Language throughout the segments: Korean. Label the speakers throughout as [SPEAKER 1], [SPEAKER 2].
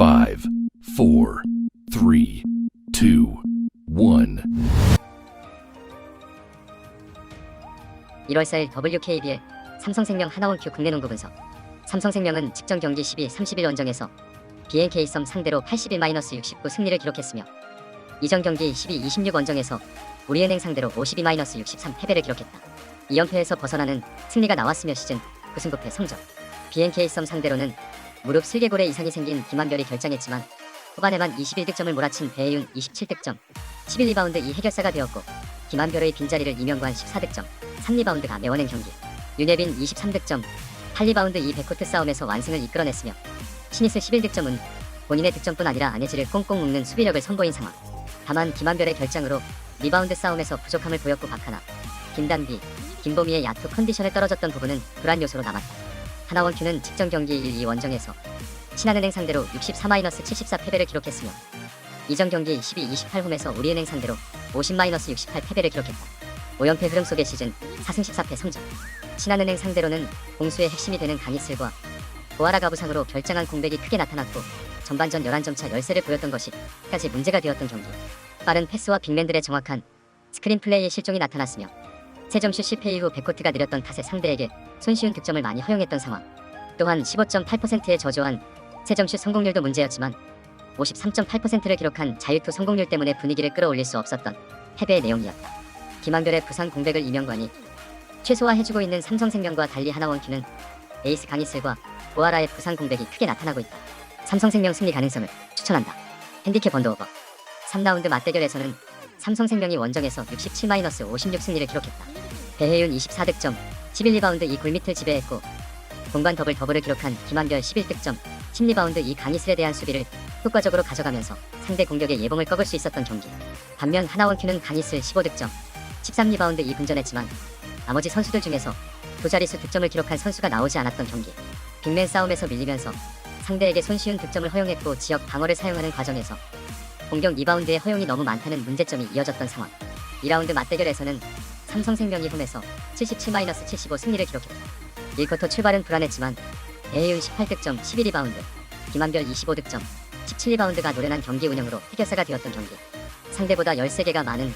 [SPEAKER 1] Five, four, three, two, one.
[SPEAKER 2] 1월 4일 WKBL 삼성생명 하나원큐 국내 농구 분석 삼성생명은 직전 경기 12, 31 원정에서 BNK 썸 상대로 81-69 승리를 기록했으며 이전 경기 12, 26 원정에서 우리은행 상대로 52-63 패배를 기록했다. 2연패에서 벗어나는 승리가 나왔으며 시즌 9승 9패 성적 BNK 썸 상대로는 무릎 슬개골에 이상이 생긴 김한별이 결장했지만 후반에만 21득점을 몰아친 배혜윤 27득점 11리바운드 이 해결사가 되었고 김한별의 빈자리를 이명관 14득점 3리바운드가 메워낸 경기 윤예빈 23득점 8리바운드 이 백코트 싸움에서 완승을 이끌어냈으며 신이스 11득점은 본인의 득점뿐 아니라 안혜지를 꽁꽁 묶는 수비력을 선보인 상황. 다만 김한별의 결장으로 리바운드 싸움에서 부족함을 보였고 박하나 김단비 김보미의 야투 컨디션에 떨어졌던 부분은 불안 요소로 남았다 하나원큐는 직전 경기 1, 2 원정에서 신한은행 상대로 64-74 패배를 기록했으며 이전 경기 12-28 홈에서 우리은행 상대로 50-68 패배를 기록했다. 5연패 흐름 속의 시즌 4승 14패 성적 신한은행 상대로는 공수의 핵심이 되는 강희슬과 보아라 가 부상으로 결정한 공백이 크게 나타났고 전반전 11점 차 열세를 보였던 것이 까지 문제가 되었던 경기 빠른 패스와 빅맨들의 정확한 스크린 플레이의 실종이 나타났으며 세점슛 실패 이후 백코트가 느렸던 탓에 상대에게 손쉬운 득점을 많이 허용했던 상황 또한 15.8%의 저조한 세점슛 성공률도 문제였지만 53.8%를 기록한 자유투 성공률 때문에 분위기를 끌어올릴 수 없었던 패배의 내용이었다. 김한별의 부상 공백을 이명관이 최소화해주고 있는 삼성생명과 달리 하나원큐는 에이스 강희슬과 보아라의 부상 공백이 크게 나타나고 있다. 삼성생명 승리 가능성을 추천한다. 핸디캡 언더오버 3라운드 맞대결에서는 삼성생명이 원정에서 67-56 승리를 기록했다. 배혜윤 24득점, 11리바운드 이 골밑을 지배했고 공간 더블 더블을 기록한 김한별 11득점, 10리바운드 이 강희슬에 대한 수비를 효과적으로 가져가면서 상대 공격의 예봉을 꺾을 수 있었던 경기. 반면 하나원큐는 강희슬 15득점, 13리바운드 이 분전했지만 나머지 선수들 중에서 두 자릿수 득점을 기록한 선수가 나오지 않았던 경기. 빅맨 싸움에서 밀리면서 상대에게 손쉬운 득점을 허용했고 지역 방어를 사용하는 과정에서 공격 리바운드의 허용이 너무 많다는 문제점이 이어졌던 상황. 2라운드 맞대결에서는 삼성생명이 홈에서 77-75 승리를 기록했다. 1쿼터 출발은 불안했지만 배혜윤 18득점 12리바운드, 김한별 25득점, 17리바운드가 노련한 경기 운영으로 해결사가 되었던 경기. 상대보다 13개가 많은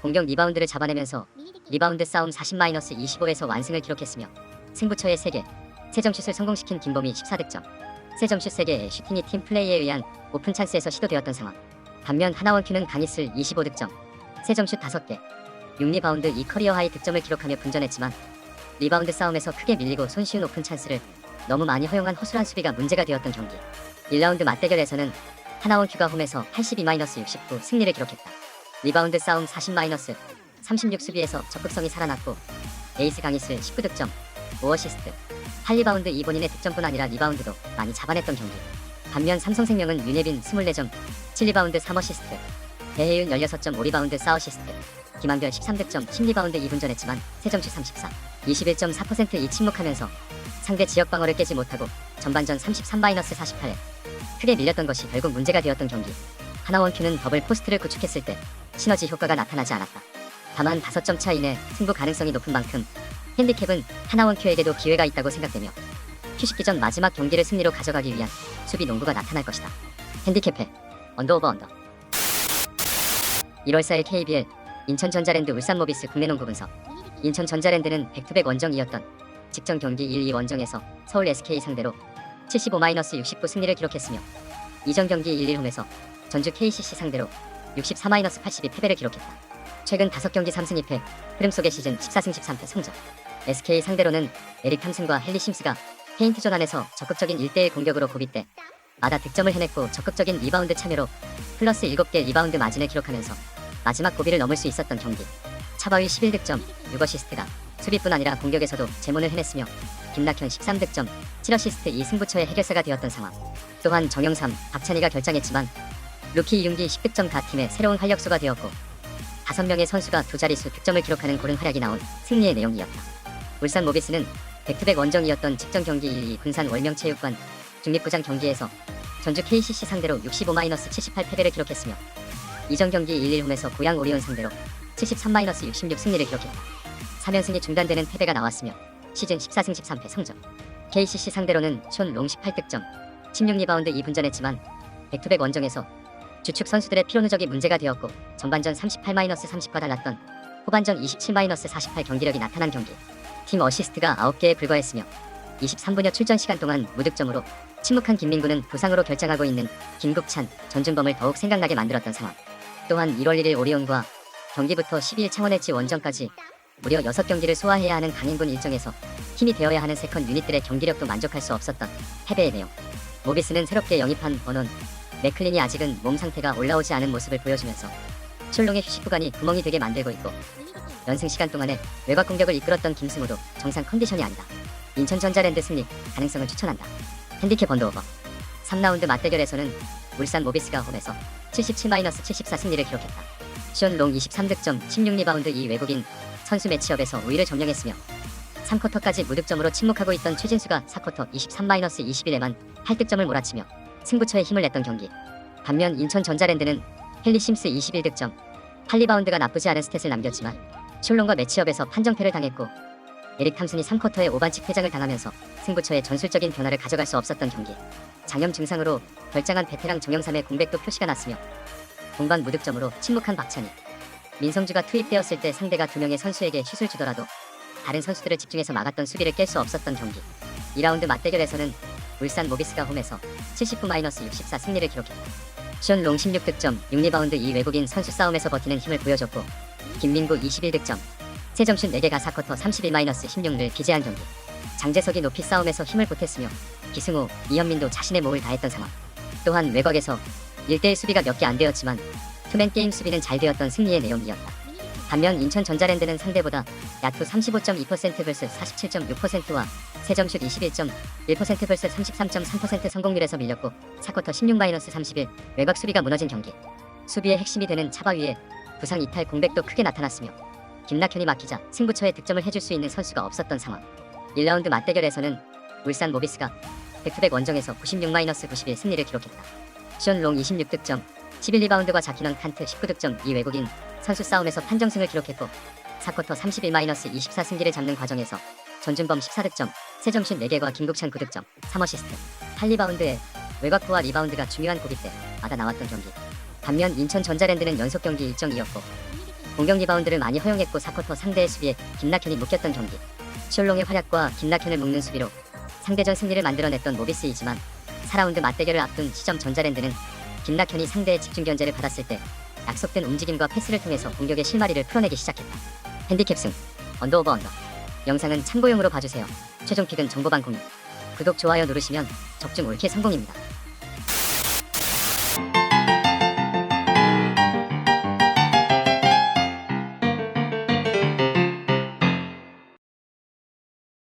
[SPEAKER 2] 공격 리바운드를 잡아내면서 리바운드 싸움 40-25에서 완승을 기록했으며 승부처의 3개, 세점슛을 성공시킨 김범희 14득점, 세점슛 3개의 슈팅이 팀 플레이에 의한 오픈 찬스에서 시도되었던 상황. 반면 하나원큐는 강희슬 25득점, 세점슛 5개, 6리바운드 이 커리어 하이 득점을 기록하며 분전했지만 리바운드 싸움에서 크게 밀리고 손쉬운 오픈 찬스를 너무 많이 허용한 허술한 수비가 문제가 되었던 경기. 1라운드 맞대결에서는 하나원 큐가 홈에서 82-69 승리를 기록했다. 리바운드 싸움 40-36 수비에서 적극성이 살아났고 에이스 강희슬 19득점, 5어시스트, 8리바운드 이 본인의 득점뿐 아니라 리바운드도 많이 잡아냈던 경기. 반면 삼성생명은 윤예빈 24점, 7리바운드 3어시스트, 배혜윤 16.5리바운드 4어시스트, 김한별 13득점 10리바운드 2분 전했지만 세점슛 34, 21.4%이 침묵하면서 상대 지역 방어를 깨지 못하고 전반전 33-48에 크게 밀렸던 것이 결국 문제가 되었던 경기. 하나원큐는 더블 포스트를 구축했을 때 시너지 효과가 나타나지 않았다. 다만 5점 차 이내 승부 가능성이 높은 만큼 핸디캡은 하나원큐에게도 기회가 있다고 생각되며 휴식기 전 마지막 경기를 승리로 가져가기 위한 수비 농구가 나타날 것이다. 핸디캡해 언더 오버 언더 1월 4일 KBL 인천전자랜드 울산모비스 국내 농구 분석 인천전자랜드는 백투백 원정이었던 직전 경기 1, 2 원정에서 서울 SK 상대로 75-69 승리를 기록했으며 이전 경기 1, 1 홈에서 전주 KCC 상대로 64-82 패배를 기록했다. 최근 5경기 3승 2패, 흐름 속의 시즌 14승 13패 성적. SK 상대로는 에릭 탐슨과 헨리 심스가 페인트존 안에서 적극적인 1대1 공격으로 고비 때 마다 득점을 해냈고 적극적인 리바운드 참여로 플러스 7개 리바운드 마진을 기록하면서 마지막 고비를 넘을 수 있었던 경기. 차바위 11득점, 6어시스트가 수비뿐 아니라 공격에서도 제문을 해냈으며 김낙현 13득점, 7어시스트 이 승부처의 해결사가 되었던 상황. 또한 정영삼, 박찬희가 결장했지만 루키 이윤기 10득점 다 팀의 새로운 활력소가 되었고 5명의 선수가 두 자릿수 득점을 기록하는 고른 활약이 나온 승리의 내용이었다. 울산 모비스는 백투백 원정이었던 직전 경기 1, 2 군산 월명체육관 중립구장 경기에서 전주 KCC 상대로 65-78 패배를 기록했으며 이전 경기 1, 1 홈에서 고양 오리온 상대로 73-66 승리를 기록했다. 3연승이 중단되는 패배가 나왔으며 시즌 14승 13패 성적. KCC 상대로는 촌롱 18득점, 16리바운드 2분전했지만 백투백 원정에서 주축 선수들의 피로 누적이 문제가 되었고 전반전 38-30과 달랐던 후반전 27-48 경기력이 나타난 경기. 팀 어시스트가 9개에 불과했으며 23분여 출전 시간 동안 무득점으로 침묵한 김민구는 부상으로 결장하고 있는 김국찬, 전준범을 더욱 생각나게 만들었던 상황. 또한 1월 1일 오리온과 경기부터 12일 창원의지 원정까지 무려 6경기를 소화해야 하는 강행군 일정에서 힘이 되어야 하는 세컨 유닛들의 경기력도 만족할 수 없었던 패배의 내용. 모비스는 새롭게 영입한 버논, 맥클린이 아직은 몸 상태가 올라오지 않은 모습을 보여주면서 출롱의 휴식 구간이 구멍이 되게 만들고 있고 연승 시간 동안에 외곽 공격을 이끌었던 김승우도 정상 컨디션이 아니다. 인천 전자랜드 승리 가능성을 추천한다. 핸디캡 언더오버 3라운드 맞대결에서는 울산 모비스가 홈에서 77-74 승리를 기록했다. 시온롱 23득점 16리바운드 이 외국인 선수 매치업에서 우위를 점령했으며 3쿼터까지 무득점으로 침묵하고 있던 최진수가 4쿼터 23-21에만 8득점을 몰아치며 승부처에 힘을 냈던 경기. 반면 인천 전자랜드는 헨리 심스 21득점, 8리바운드가 나쁘지 않은 스탯을 남겼지만 슐롱과 매치업에서 판정패를 당했고 에릭 탐슨이 3쿼터에 오반칙 퇴장을 당하면서 승부처에 전술적인 변화를 가져갈 수 없었던 경기. 장염 증상으로 결장한 베테랑 정영삼의 공백도 표시가 났으며 공방 무득점으로 침묵한 박찬희. 민성주가 투입되었을 때 상대가 두 명의 선수에게 슛을 주더라도 다른 선수들을 집중해서 막았던 수비를 깰 수 없었던 경기. 2라운드 맞대결에서는 울산 모비스가 홈에서 79-64 승리를 기록했다. 시온롱 16득점, 6리바운드 이 외국인 선수 싸움에서 버티는 힘을 보여줬고 김민구 21득점, 세점슛 4개가 4쿼터 31-16를 기재한 경기. 장재석이 높이 싸움에서 힘을 보탰으며 기승호, 이현민도 자신의 몸을 다했던 상황. 또한 외곽에서 1대1 수비가 몇 개 안 되었지만 투맨 게임 수비는 잘 되었던 승리의 내용이었다. 반면 인천 전자랜드는 상대보다 야투 35.2% vs 47.6%와 세점슛 21.1% vs 33.3% 성공률에서 밀렸고 4쿼터 16-31 외곽 수비가 무너진 경기. 수비의 핵심이 되는 차바 위에 부상 이탈 공백도 크게 나타났으며 김낙현이 막히자 승부처에 득점을 해줄 수 있는 선수가 없었던 상황. 1라운드 맞대결에서는 울산 모비스가 백투백 원정에서 96-91 승리를 기록했다. 시온롱 26득점, 11리바운드과 자키넌 칸트 19득점 이 외국인 선수 싸움에서 판정승을 기록했고 4쿼터 31-24 승기를 잡는 과정에서 전준범 14득점, 세점슛 4개과 김국찬 9득점, 3어시스트, 8리바운드에 외곽부와 리바운드가 중요한 고비 때 마다 나왔던 경기. 반면 인천 전자랜드는 연속 경기 일정이었고 공격 리바운드를 많이 허용했고 4쿼터 상대의 수비에 김낙현이 묶였던 경기. 시올롱의 활약과 김낙현을 묶는 수비로 상대전 승리를 만들어냈던 모비스이지만 4라운드 맞대결을 앞둔 시점 전자랜드는 김낙현이 상대의 집중 견제를 받았을 때 약속된 움직임과 패스를 통해서 공격의 실마리를 풀어내기 시작했다. 핸디캡 승, 언더 오버 언더. 영상은 참고용으로 봐주세요. 최종 픽은 정보방 공유. 구독, 좋아요 누르시면 적중 올킬 성공입니다.